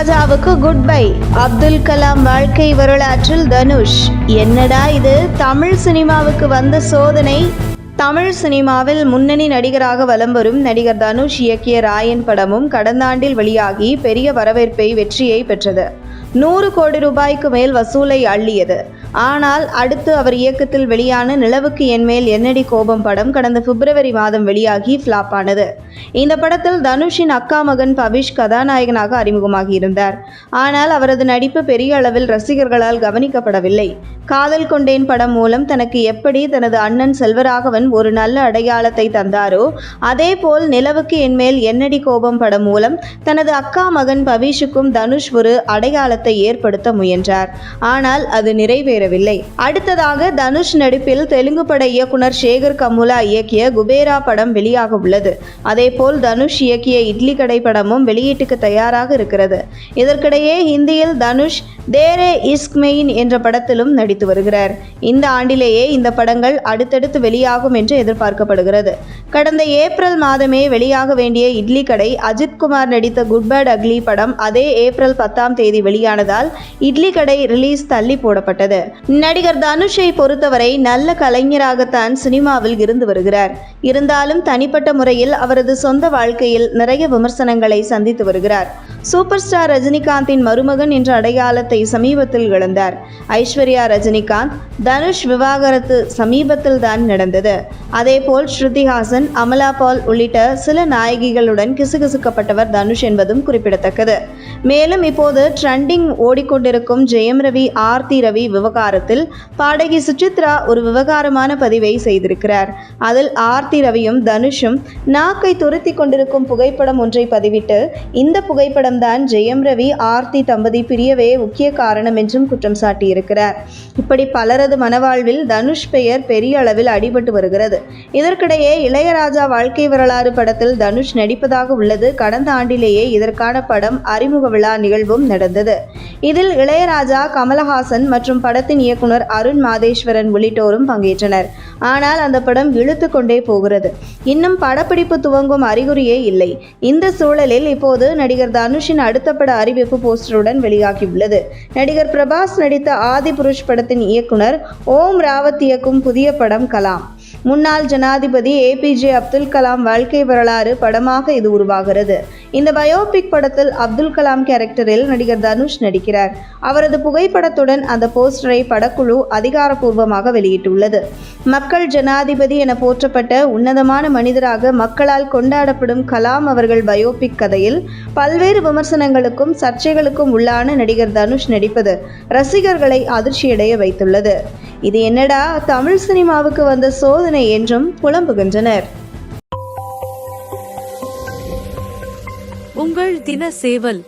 ராஜாவுக்கு good bye Abdul Kalam வாழ்க்கை வரலாற்றில் தனுஷ். என்னடா இது? தமிழ் சினிமாவுக்கு வந்த சோதனை. தமிழ் சினிமாவில் முன்னணி நடிகராக வலம் வரும் நடிகர் தனுஷ் இயக்கிய ராயன் படமும் கடந்த ஆண்டில் வெளியாகி பெரிய வரவேற்பை வெற்றியை பெற்றது. நூறு கோடி ரூபாய்க்கு மேல் வசூலை அள்ளியது. ஆனால் அடுத்து அவர் இயக்கத்தில் வெளியான நிலவுக்கு என்மேல் என்னடி கோபம் படம் கடந்த பிப்ரவரி மாதம் வெளியாகி ஃப்ளாப் ஆனது. இந்த படத்தில் தனுஷின் அக்கா மகன் பவிஷ் கதாநாயகனாக அறிமுகமாகி இருந்தார். ஆனால் அவரது நடிப்பு பெரிய அளவில் ரசிகர்களால் கவனிக்கப்படவில்லை. காதல் கொண்டேன் படம் மூலம் தனக்கு எப்படி தனது அண்ணன் செல்வராகவன் ஒரு நல்ல அடையாளத்தை தந்தாரோ அதேபோல் நிலவுக்கு என்மேல் என்னடி கோபம் படம் மூலம் தனது அக்கா மகன் பவிஷுக்கும் தனுஷ் ஒரு அடையாளத்தை ஏற்படுத்த முயன்றார். ஆனால் அது நிறைவேறவில்லை. அடுத்ததாக தனுஷ் நடிப்பில் தெலுங்கு பட இயக்குனர் சேகர் கமுலா இயக்கிய குபேரா படம் வெளியாக உள்ளது. அதேபோல் தனுஷ் இயக்கிய இட்லி கடை படமும் வெளியீட்டுக்கு தயாராக இருக்கிறது. இதற்கிடையே ஹிந்தியில் தனுஷ் தேரே இஸ்க்மெயின் என்ற படத்திலும் நடித்து வருகிறார். இந்த ஆண்டிலேயே இந்த படங்கள் அடுத்தடுத்து வெளியாகும் என்று எதிர்பார்க்கப்படுகிறது. கடந்த ஏப்ரல் மாதமே வெளியாக வேண்டிய இட்லி கடை அஜித்குமார் நடித்த குட் பேட் அக்லி படம் அதே ஏப்ரல் பத்தாம் தேதி வெளியானதால் இட்லி கடை ரிலீஸ் தள்ளி போடப்பட்டது. நடிகர் தனுஷை பொறுத்தவரை நல்ல கலைஞராகத்தான் சினிமாவில் இருந்து வருகிறார். இருந்தாலும் தனிப்பட்ட முறையில் அவரது சொந்த வாழ்க்கையில் நிறைய விமர்சனங்களை சந்தித்து வருகிறார். சூப்பர் ஸ்டார் ரஜினிகாந்தின் மருமகன் என்ற அடையாளத்தை சமீபத்தில் இழந்தார். ஐஸ்வர்யா ரஜினிகாந்த் தனுஷ் விவாகரத்து சமீபத்தில் தான் நடந்தது. அதேபோல் ஸ்ருதிஹாசன் அமலா பால் உள்ளிட்ட சில நாயகிகளுடன் கிசுகிசுக்கப்பட்டவர் தனுஷ் என்பதும் குறிப்பிடத்தக்கது. மேலும் இப்போது ட்ரெண்டிங் ஓடிக்கொண்டிருக்கும் ஜெயம் ரவி ஆர்த்தி ரவி விவகாரத்தில் பாடகி சுசித்ரா ஒரு விவகாரமான பதிவை செய்திருக்கிறார். அதில் ஆர்த்தி ரவியும் தனுஷும் நாக்கை துருத்தி கொண்டிருக்கும் புகைப்படம் ஒன்றை பதிவிட்டு இந்த புகைப்படம் தான் ஜெயம் ரவி ஆர்த்தி தம்பதி பிரியவே முக்கிய காரணம் என்றும் குற்றம் சாட்டியிருக்கிறார். இப்படி பலரது மனவாழ்வில் தனுஷ் பெயர் பெரிய அளவில் அடிபட்டு வருகிறது. இதற்கிடையே இளையராஜா வாழ்க்கை வரலாறு படத்தில் தனுஷ் நடிப்பதாக உள்ளது. கடந்த ஆண்டிலேயே இதற்கான படம் அறிமுக விழா நிகழ்வும் நடந்தது. இதில் இளையராஜா கமலஹாசன் மற்றும் படத்தின் இயக்குனர் அருண் மாதேஸ்வரன் உள்ளிட்டோரும் பங்கேற்றனர். ஆனால் அந்த படம் இழுத்து கொண்டே போகிறது. இன்னும் படப்பிடிப்பு துவங்கும் அறிகுறியே இல்லை. இந்த சூழலில் இப்போது நடிகர் தனுஷின் அடுத்த பட அறிவிப்பு போஸ்டருடன் வெளியாகியுள்ளது. நடிகர் பிரபாஸ் நடித்த ஆதி புருஷ் படத்தின் இயக்குனர் ஓம் ராவத் இயக்கும் புதிய படம் கலாம். முன்னாள் ஜனாதிபதி ஏபிஜே அப்துல் கலாம் வாழ்க்கை வரலாறு படமாக இது உருவாகிறது. இந்த பயோபிக் படத்தில் அப்துல் கலாம் கேரக்டரில் நடிகர் தனுஷ் நடிக்கிறார். அவரது புகைப்படத்துடன் அந்த போஸ்டரை படக்குழு அதிகாரப்பூர்வமாக வெளியிட்டுள்ளது. மக்கள் ஜனாதிபதி என போற்றப்பட்ட உன்னதமான மனிதராக மக்களால் கொண்டாடப்படும் கலாம் அவர்கள் பயோபிக் கதையில் பல்வேறு விமர்சனங்களுக்கும் சர்ச்சைகளுக்கும் உள்ளான நடிகர் தனுஷ் நடிப்பது ரசிகர்களை அதிர்ச்சியடைய வைத்துள்ளது. இது என்னடா? தமிழ் சினிமாவுக்கு வந்த சோதனை என்றும் புலம்புகின்றனர். உங்கள் தின சேவல்